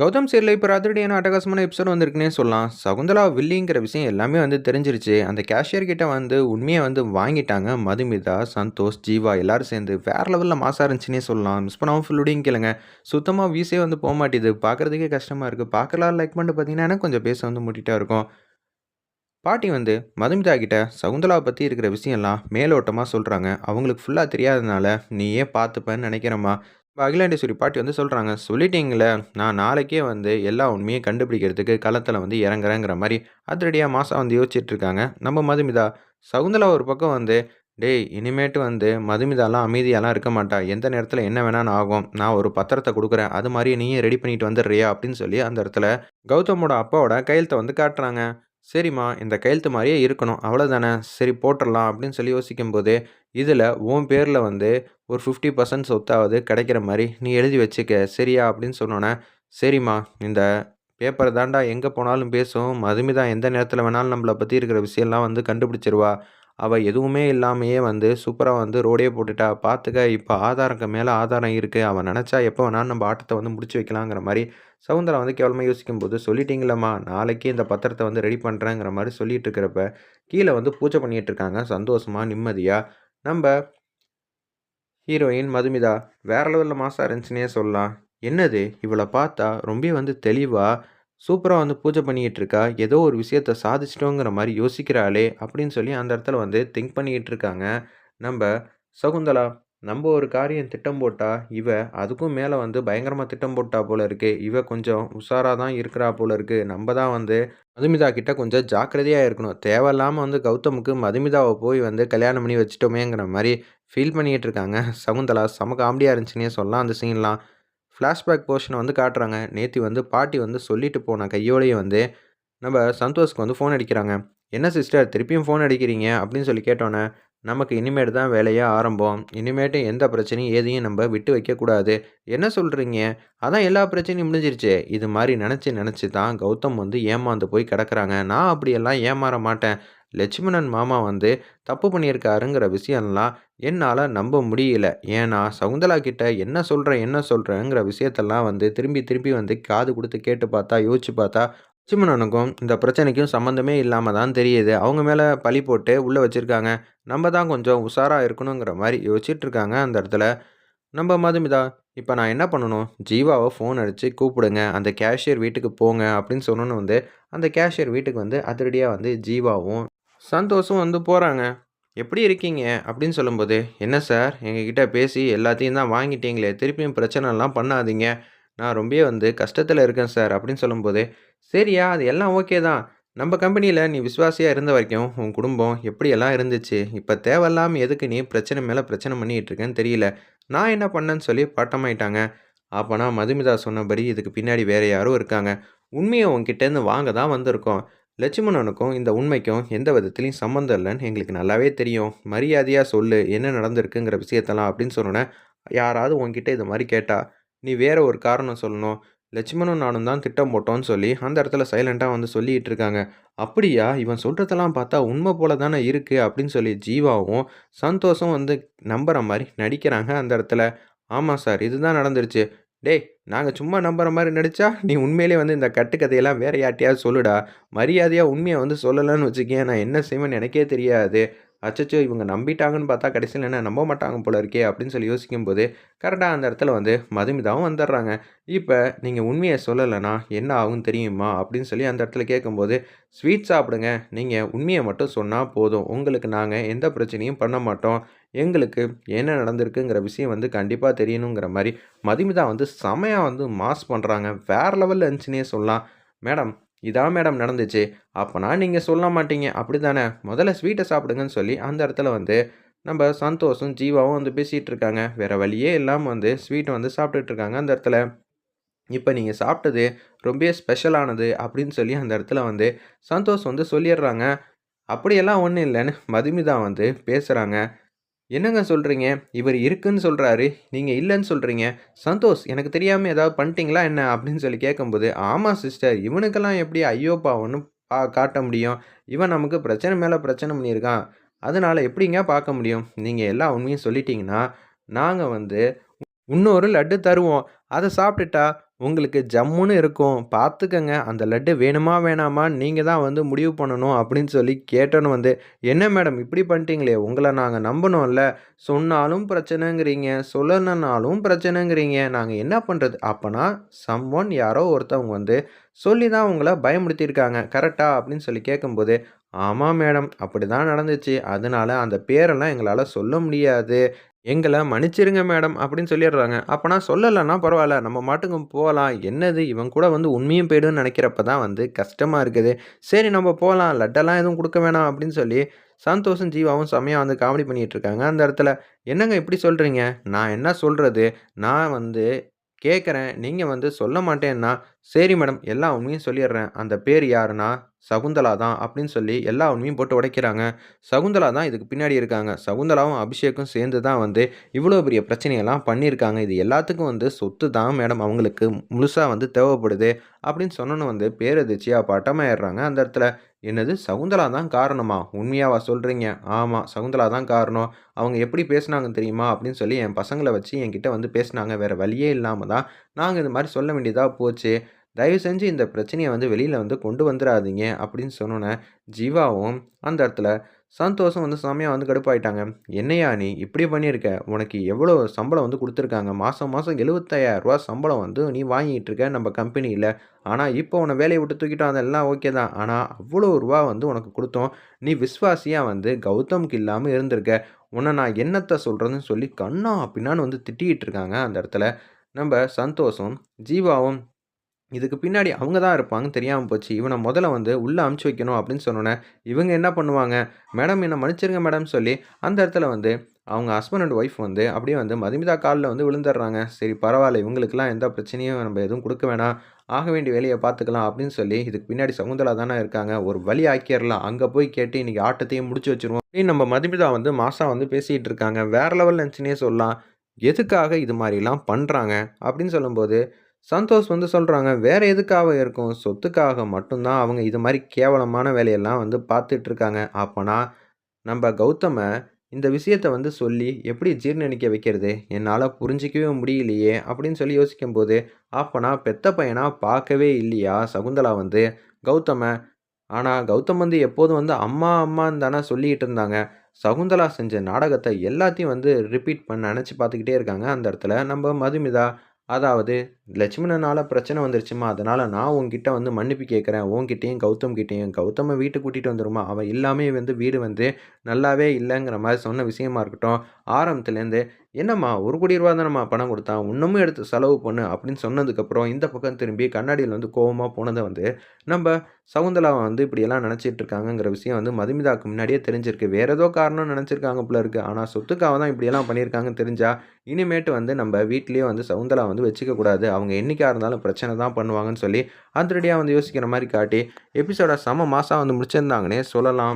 கௌதம் சீரில் இப்போ அதிரடியான அட்டகாசமான எபிசோட் வந்திருக்குன்னே சொல்லலாம். சகுந்தலா வில்லிங்கிற விஷயம் எல்லாமே வந்து தெரிஞ்சிருச்சு. அந்த கேஷியர் கிட்ட வந்து உண்மையை வந்து வாங்கிட்டாங்க. மதுமிதா, சந்தோஷ், ஜீவா எல்லாரும் சேர்ந்து வேற லெவலில் மாஸா இருந்துச்சுன்னே சொல்லலாம். மிஸ் பண்ணாமல் ஃபுல்லுடையும் கேளுங்க. சுத்தமாக வீசே வந்து போக மாட்டேது பார்க்கறதுக்கே கஷ்டமாக இருக்குது பார்க்கலாம் லைக் பண்ணிட்டு பார்த்தீங்கன்னா, எனக்கு கொஞ்சம் பேச வந்து முட்டிட்டா இருக்கும். பாட்டி வந்து மதுமிதா கிட்ட சகுந்தலாவை பற்றி இருக்கிற விஷயம்லாம் மேலோட்டமாக சொல்கிறாங்க அவங்களுக்கு ஃபுல்லாக தெரியாததுனால நீயே பார்த்துப்பேன்னு நினைக்கிறேம்மா. இப்போ அகிலாண்டேஸ்வரி பாட்டி வந்து சொல்கிறாங்க சொல்லிட்டீங்களே, நான் நாளைக்கே வந்து எல்லா உண்மையும் கண்டுபிடிக்கிறதுக்கு களத்தில் வந்து இறங்குறேங்கிற மாதிரி அதிரடியாக மாதம் வந்து யோசிச்சுட்டு இருக்காங்க. நம்ம மதுமிதா. சகுந்தலா ஒரு பக்கம் வந்து, டேய் இனிமேட்டு வந்து மதுமிதாலாம் அமைதியாலாம் இருக்க மாட்டா. எந்த நேரத்தில் என்ன வேணாலும் ஆகும். நான் ஒரு பத்திரத்தை கொடுக்குறேன் அது மாதிரி நீயும் ரெடி பண்ணிட்டு வந்துடுறியா? அப்படின்னு சொல்லி அந்த இடத்துல கௌதமோட அப்பாவோட கையெழுத்த வந்து காட்டுறாங்க. சரிம்மா, இந்த கையெழுத்து மாதிரியே இருக்கணும். அவ்வளோதானே. சரி போட்டுடலாம் அப்படின்னு சொல்லி யோசிக்கும்போது, இதில் உன் பேரில் வந்து ஒரு 50% சொத்தாவது கிடைக்கிற மாதிரி நீ எழுதி வச்சுக்க. சரியா? அப்படின்னு சொன்னோன்னே சரிம்மா இந்த பேப்பர் தாண்டா எங்கே போனாலும் பேசும். மதுமிதா எந்த நேரத்தில் வேணாலும் நம்மளை பற்றி இருக்கிற விஷயம்லாம் வந்து கண்டுபிடிச்சிருவா. அவள் எதுவுமே இல்லாமையே வந்து சூப்பராக வந்து ரோடே போட்டுட்டா. பார்த்துக்க இப்போ ஆதாரங்க மேலே ஆதாரம் இருக்குது அவன் நினச்சா எப்போ வேணாலும் நம்ம ஆட்டத்தை வந்து முடிச்சு வைக்கலாங்கிற மாதிரி சவுந்தரம் வந்து கேவலமா யோசிக்கும்போது, சொல்லிட்டீங்களம்மா நாளைக்கு இந்த பத்திரத்தை வந்து ரெடி பண்ணுறேங்கிற மாதிரி சொல்லிட்டு இருக்கிறப்ப, கீழே வந்து பூஜை பண்ணிகிட்டு இருக்காங்க. சந்தோஷமாக நிம்மதியாக நம்ம ஹீரோயின் மதுமிதா. வேற லெவலில் மாஸா இருந்துச்சுன்னே சொல்லலாம். என்னது இவளை பார்த்தா ரொம்ப வந்து தெளிவாக சூப்பரா வந்து பூஜை பண்ணிக்கிட்டு இருக்கா. ஏதோ ஒரு விஷயத்த சாதிச்சிட்டோங்கிற மாரி யோசிக்கிறாளே! அப்படின்னு சொல்லி அந்த இடத்துல வந்து திங்க் பண்ணிக்கிட்டு இருக்காங்க. நம்ப சகுந்தலா. நம்ப ஒரு காரியம் திட்டம் போட்டா, இவ அதுக்கும் மேல வந்து பயங்கரமா திட்டம் போட்டா போல இருக்கு. இவ கொஞ்சம் உஷாரா தான் இருக்கிறா போல இருக்கு. நம்ப தான் வந்து மதுமிதா கிட்ட கொஞ்சம் ஜாக்கிரதையா இருக்கணும். தேவையில்லாம வந்து கௌதமுக்கு மதுமிதாவ போய் வந்து கல்யாணம் பண்ணி வச்சுட்டோமேங்கிற மாரி ஃபீல் பண்ணிக்கிட்டு இருக்காங்க. சகுந்தலா செம காமெடியா இருந்துச்சுன்னே சொல்லலாம் அந்த சீன்லாம். ஃப்ளாஷ்பேக் போர்ஷனை வந்து காட்டுறாங்க. நேத்தி வந்து பாட்டி வந்து சொல்லிட்டு போன கையோடையே வந்து, நம்ம சந்தோஷ்க்கு வந்து ஃபோன் அடிக்கிறாங்க. "என்ன சிஸ்டர் திருப்பியும் ஃபோன் அடிக்கிறீங்க?" அப்படின்னு சொல்லி கேட்டோன்னே "நமக்கு இனிமேட்டு தான் வேலையே ஆரம்பம். இனிமேட்டு எந்த பிரச்சனையும் எதையும் நம்ம விட்டு வைக்கக்கூடாது." "என்ன சொல்கிறீங்க அதான் எல்லா பிரச்சனையும் முடிஞ்சிருச்சு இது மாதிரி நினச்சி நினச்சி தான் கௌதம் வந்து ஏமாந்து போய் கிடக்கிறாங்க நான் அப்படியெல்லாம் ஏமாற மாட்டேன். லட்சுமணன் மாமா வந்து தப்பு பண்ணியிருக்காருங்கிற விஷயம்லாம் என்னால் நம்ப முடியல. ஏன்னா, சகுந்தலா கிட்ட என்ன சொல்கிறேன் என்ன சொல்கிறேங்கிற விஷயத்தெல்லாம் வந்து திரும்பி திரும்பி வந்து காது கொடுத்து கேட்டு பார்த்தா, யோசிச்சு பார்த்தா, லட்சுமணனுக்கும் இந்த பிரச்சனைக்கும் சம்மந்தமே இல்லாமல் தான் தெரியுது. அவங்க மேலே பழி போட்டு உள்ளே வச்சுருக்காங்க நம்ம தான் கொஞ்சம் உஷாராக இருக்கணுங்கிற மாதிரி யோசிச்சுட்டு இருக்காங்க அந்த இடத்துல. நம்ம மதுமிதா, இப்போ நான் என்ன பண்ணணும்? ஜீவாவை ஃபோன் அடித்து கூப்பிடுங்க. அந்த கேஷியர் வீட்டுக்கு போங்க." அப்படின்னு சொன்னோன்னு வந்து, அந்த கேஷியர் வீட்டுக்கு வந்து அதிரடியாக வந்து ஜீவாவும், சந்தோஷம் வந்து போகிறாங்க "எப்படி இருக்கீங்க?" அப்படின்னு சொல்லும்போது, "என்ன சார் எங்ககிட்ட பேசி எல்லாத்தையும் தான் வாங்கிட்டீங்களே! திருப்பியும் பிரச்சனைலாம் பண்ணாதீங்க. நான் ரொம்பவே வந்து கஷ்டத்தில் இருக்கேன் சார்." அப்படின்னு சொல்லும்போது, "சரியா அது எல்லாம் ஓகே தான். நம்ம கம்பெனியில் நீ விசுவாசியாக இருந்த வரைக்கும் உன் குடும்பம் எப்படியெல்லாம் இருந்துச்சு. இப்போ தேவையில்லாமல் எதுக்கு நீ பிரச்சனை மேலே பிரச்சனை பண்ணிகிட்டு இருக்கேன்னு தெரியல. நான் என்ன பண்ணேன்னு?" சொல்லி பட்டமாயிட்டாங்க. அப்போனா மதுமிதா சொன்னபடி இதுக்கு பின்னாடி வேறு யாரும் இருக்காங்க. உண்மையை உங்ககிட்டேருந்து வாங்க தான் வந்திருக்கோம். லட்சுமணனுக்கும் இந்த உண்மைக்கும் எந்த விதத்துலையும் சம்மந்தம் இல்லைன்னு எங்களுக்கு நல்லாவே தெரியும். மரியாதையாக சொல்லு. என்ன நடந்திருக்குங்கிற விஷயத்தெல்லாம் அப்படின்னு சொன்னோன்னே யாராவது உன்கிட்ட இது மாதிரி கேட்டால் நீ வேற ஒரு காரணம் சொல்லணும். லட்சுமணும் நானும் தான் திட்டம் போட்டோன்னு சொல்லி அந்த இடத்துல சைலண்ட்டாக வந்து சொல்லிட்டு இருக்காங்க. அப்படியா? இவன் சொல்கிறதெல்லாம் பார்த்தா உண்மை போல தானே இருக்குது அப்படின்னு சொல்லி ஜீவாவும், சந்தோஷம் வந்து நம்புகிற மாதிரி நடிக்கிறாங்க அந்த இடத்துல. ஆமாம் சார். இதுதான் நடந்துருச்சு. டேய்! நாங்கள் சும்மா நம்புற மாதிரி நடிச்சா, நீ உண்மையிலேயே வந்து இந்த கட்டுக்கதையெல்லாம் வேற யார்ட்டையாவது சொல்லுடா. மரியாதையாக உண்மையை வந்து சொல்லலன்னு வச்சுக்கேன் நான் என்ன செய்வேன்னு எனக்கே தெரியாது. அச்சச்சோ! இவங்க நம்பிட்டாங்கன்னு பார்த்தா கடைசியில் என்ன நம்ப மாட்டாங்க போல இருக்கே! அப்படின்னு சொல்லி யோசிக்கும்போது, கரெக்டாக அந்த இடத்துல வந்து மதுமிதாவும் வந்துடுறாங்க. இப்போ நீங்கள் உண்மையை சொல்லலைன்னா என்ன ஆகும்னு தெரியுமா?" அப்படின்னு சொல்லி அந்த இடத்துல கேட்கும்போது, "ஸ்வீட் சாப்பிடுங்க. நீங்கள் உண்மையை மட்டும் சொன்னால் போதும். உங்களுக்கு நாங்கள் எந்த பிரச்சனையும் பண்ண மாட்டோம். எங்களுக்கு என்ன நடந்திருக்குங்கிற விஷயம் வந்து கண்டிப்பாக தெரியணுங்கிற மாதிரி மதுமிதா வந்து செமையாக வந்து மாஸ் பண்ணுறாங்க வேற லெவலில் இருந்துச்சுன்னே சொல்லலாம். "மேடம் இதான் மேடம் நடந்துச்சு. அப்போனா நீங்கள் சொல்ல மாட்டீங்க. அப்படி தானே முதல்ல ஸ்வீட்டை சாப்பிடுங்கன்னு" சொல்லி அந்த இடத்துல வந்து நம்ம சந்தோஷும், ஜீவாவும் வந்து பேசிகிட்டு இருக்காங்க. வேறு வழியே இல்லாமல் வந்து ஸ்வீட்டை வந்து சாப்பிட்டுட்டு இருக்காங்க அந்த இடத்துல. இப்போ நீங்கள் சாப்பிட்டது ரொம்பவே ஸ்பெஷலானது." அப்படின்னு சொல்லி அந்த இடத்துல வந்து சந்தோஷ் வந்து சொல்லிடுறாங்க. அப்படியெல்லாம் ஒன்றும் இல்லைன்னு மதுமிதா வந்து பேசுகிறாங்க "என்னங்க சொல்கிறீங்க இவர் இருக்குன்னு சொல்கிறாரு நீங்கள் இல்லைன்னு சொல்கிறீங்க சந்தோஷ் எனக்கு தெரியாமல் ஏதாவது பண்ணிட்டீங்களா என்ன?" அப்படின்னு சொல்லி கேட்கும்போது, ஆமாம் சிஸ்டர். இவனுக்கெல்லாம் எப்படி ஐயோ பாவம்ன்னு பா காட்ட முடியும்? இவன் நமக்கு பிரச்சனை மேலே பிரச்சனை பண்ணியிருக்கான். அதனால் எப்படிங்க பார்க்க முடியும்? நீங்கள் எல்லா உண்மையும் சொல்லிட்டீங்கன்னா, நாங்கள் வந்து இன்னொரு லட்டு தருவோம். அதை சாப்பிட்டுட்டா உங்களுக்கு ஜம்முன்னு இருக்கும். பார்த்துக்கங்க. அந்த லட்டு வேணுமா? வேணாமா? நீங்கள் தான் வந்து முடிவு பண்ணணும்." அப்படின்னு சொல்லி கேட்டோன்னு வந்து, "என்ன மேடம் இப்படி பண்ணிட்டீங்களே! உங்களை நாங்கள் நம்புனோம்ல. சொன்னாலும் பிரச்சனைங்கிறீங்க, சொல்லணுன்னாலும் பிரச்சனைங்கிறீங்க. நாங்கள் என்ன பண்ணுறது அப்போனா சம் ஒன் யாரோ ஒருத்தவங்க வந்து சொல்லி தான் உங்களை பயமுறுத்தியிருக்காங்க. கரெக்டாக அப்படின்னு சொல்லி கேட்கும்போது, ஆமாம் மேடம். அப்படி தான் நடந்துச்சு. அதனால அந்த பேரெல்லாம் எங்களால் சொல்ல முடியாது. எங்களை மன்னிச்சிருங்க மேடம்." அப்படின்னு சொல்லிடுறாங்க. அப்போனா சொல்லலைன்னா பரவாயில்ல நம்ம மாட்டுக்கு போகலாம் என்னது இவன் கூட வந்து உண்மையும் போயிடும்னு நினைக்கிறப்ப தான் வந்து கஷ்டமாக இருக்குது. சரி நம்ம போகலாம் லட்டெல்லாம் எதுவும் கொடுக்க வேணாம் அப்படின்னு சொல்லி சந்தோஷம் ஜீவாவும் செம்மையா வந்து காமெடி பண்ணிகிட்டு இருக்காங்க. அந்த இடத்துல, "என்னங்க இப்படி சொல்கிறீங்க நான் என்ன சொல்கிறது நான் வந்து கேட்குறேன். நீங்கள் வந்து சொல்ல மாட்டேன்னா, "சரி மேடம். எல்லா உண்மையும் சொல்லிடுறேன் அந்த பேர் யாருன்னா, சகுந்தலா தான்." அப்படின்னு சொல்லி எல்லா உண்மையும் போட்டு உடைக்கிறாங்க. சகுந்தலா தான் இதுக்கு பின்னாடி இருக்காங்க. சகுந்தலாவும், அபிஷேக்கும் சேர்ந்து தான் வந்து இவ்வளோ பெரிய பிரச்சனையெல்லாம் பண்ணியிருக்காங்க. இது எல்லாத்துக்கும் வந்து சொத்து தான் மேடம் அவங்களுக்கு முழுசாக வந்து தேவைப்படுது. அப்படின்னு சொன்னோன்னு வந்து பேரதிர்ச்சியாக பட்டமாயிடுறாங்க. அந்த இடத்துல, "என்னது சகுந்தலா தான் காரணமா? உண்மையாவா சொல்கிறீங்க ஆமாம் சகுந்தலா தான் காரணம். அவங்க எப்படி பேசுனாங்க தெரியுமா?" அப்படின்னு சொல்லி என் பசங்களை வச்சு என்கிட்ட வந்து பேசுனாங்க. வேறு வழியே இல்லாமல் தான் நாங்கள் இது மாதிரி சொல்ல வேண்டியதாக போச்சு. தயவு செஞ்சு இந்த பிரச்சனையை வந்து வெளியில் வந்து கொண்டு வந்துராதீங்க." அப்படின்னு சொன்னோனே, ஜீவாவும் அந்த இடத்துல சந்தோஷம் வந்து சாமியாக வந்து கடுப்பாயிட்டாங்க. என்னையா நீ இப்படி பண்ணியிருக்க? உனக்கு எவ்வளோ சம்பளம் வந்து கொடுத்துருக்காங்க மாதம் மாதம் எழுபத்தாயிரரூவா சம்பளம் வந்து நீ வாங்கிட்டு இருக்க நம்ம கம்பெனியில் ஆனால் இப்போ உன்னை வேலையை விட்டு தூக்கிட்டோம். அதெல்லாம் ஓகே தான். ஆனால் அவ்வளோ ரூபா வந்து உனக்கு கொடுத்தோம் நீ விஸ்வாசியாக வந்து கௌதம்க்கு இல்லாமல் இருந்திருக்க. உன்னை நான் என்னத்தை சொல்கிறதுன்னு சொல்லி கண்ணா பின்னான்னு வந்து திட்டிகிட்டு இருக்காங்க. அந்த இடத்துல நம்ம சந்தோஷம் ஜீவாவும் இதுக்கு பின்னாடி அவங்க தான் இருப்பாங்க தெரியாமல் போச்சு. இவனை முதல்ல வந்து உள்ளே அமுச்சு வைக்கணும் அப்படின்னு சொன்னோன்னே இவங்க என்ன பண்ணுவாங்க, "மேடம் என்னை மன்னிச்சிருங்க மேடம்." சொல்லி அந்த இடத்துல வந்து அவங்க ஹஸ்பண்ட் அண்ட் ஒய்ஃப் வந்து அப்படியே வந்து மதுமிதா காலில் வந்து விழுந்துடுறாங்க. "சரி பரவாயில்ல இவங்களுக்கெல்லாம் எந்த பிரச்சனையும் நம்ம எதுவும் கொடுக்க வேணாம். ஆக வேண்டிய வேலையை பார்த்துக்கலாம்." அப்படின்னு சொல்லி இதுக்கு பின்னாடி சகுந்தலா தானே இருக்காங்க. ஒரு வழி ஆக்கிடலாம் அங்கே போய் கேட்டு இன்னைக்கு ஆட்டத்தையும் முடிச்சு வச்சுருவோம். அப்படின்னு நம்ம மதுமிதா வந்து மாசா வந்து பேசிகிட்டு இருக்காங்க. வேற லெவல் நினச்சினே சொல்லலாம். எதுக்காக இது மாதிரிலாம் பண்ணுறாங்க அப்படின்னு சொல்லும்போது, சந்தோஷ் வந்து சொல்கிறாங்க வேறு எதுக்காக இருக்கும்? சொத்துக்காக மட்டும்தான் அவங்க இது மாதிரி கேவலமான வேலையெல்லாம் வந்து பார்த்துட்ருக்காங்க அப்போனா நம்ம கௌதமை கௌதம இந்த விஷயத்த வந்து சொல்லி எப்படி ஜீர்ணிக்க வைக்கிறது? என்னால் புரிஞ்சுக்கவே முடியலையே! அப்படின்னு சொல்லி யோசிக்கும்போது, அப்போனா பெத்த பையனாக பார்க்கவே இல்லையா சகுந்தலா வந்து கௌதம? ஆனால் கௌதம் வந்து எப்போதும் வந்து அம்மா, அம்மான்னு தானே சொல்லிக்கிட்டு இருந்தாங்க. சகுந்தலா செஞ்ச நாடகத்தை எல்லாத்தையும் வந்து ரிப்பீட் பண்ண நினச்சி பார்த்துக்கிட்டே இருக்காங்க. அந்த இடத்துல நம்ம மதுமிதா, அதாவது லட்சுமணனால் பிரச்சனை வந்துருச்சுமா அதனால் நான் உங்ககிட்ட வந்து மன்னிப்பு கேட்குறேன் உன்கிட்டயும், கௌதம் கிட்டேயும் கௌதம வீட்டுக்கு கூட்டிகிட்டு வந்துருமா அவன் இல்லாமயே வந்து வீடு வந்து நல்லாவே இல்லைங்கிற மாதிரி சொன்ன விஷயமா இருக்கட்டும். ஆரம்பத்துலேருந்து, "என்னம்மா ரூ. 1,00,00,000 தானம்மா பணம் கொடுத்தான் இன்னமும் எடுத்து செலவு பண்ணு." அப்படின்னு சொன்னதுக்கப்புறம் இந்த பக்கம் திரும்பி கண்ணாடியில் வந்து கோபமாக போனதை வந்து நம்ம சகுந்தலாவை வந்து இப்படியெல்லாம் நினச்சிட்டு இருக்காங்கங்கிற விஷயம் வந்து மதுமிதாவுக்கு முன்னாடியே தெரிஞ்சிருக்கு. வேற ஏதோ காரணம்னு நினச்சிருக்காங்க போல இருக்குது ஆனால் சொத்துக்காக தான் இப்படியெல்லாம் பண்ணியிருக்காங்கன்னு தெரிஞ்சால் இனிமேட்டு வந்து நம்ம வீட்லேயே வந்து சகுந்தலா வந்து வச்சுக்கக்கூடாது அவங்க என்றைக்காக இருந்தாலும் பிரச்சனை தான் பண்ணுவாங்கன்னு சொல்லி அதிரடியா வந்து யோசிக்கிற மாதிரி காட்டி, எபிசோட செம மாதம் வந்து முடிச்சிருந்தாங்கன்னே சொல்லலாம்.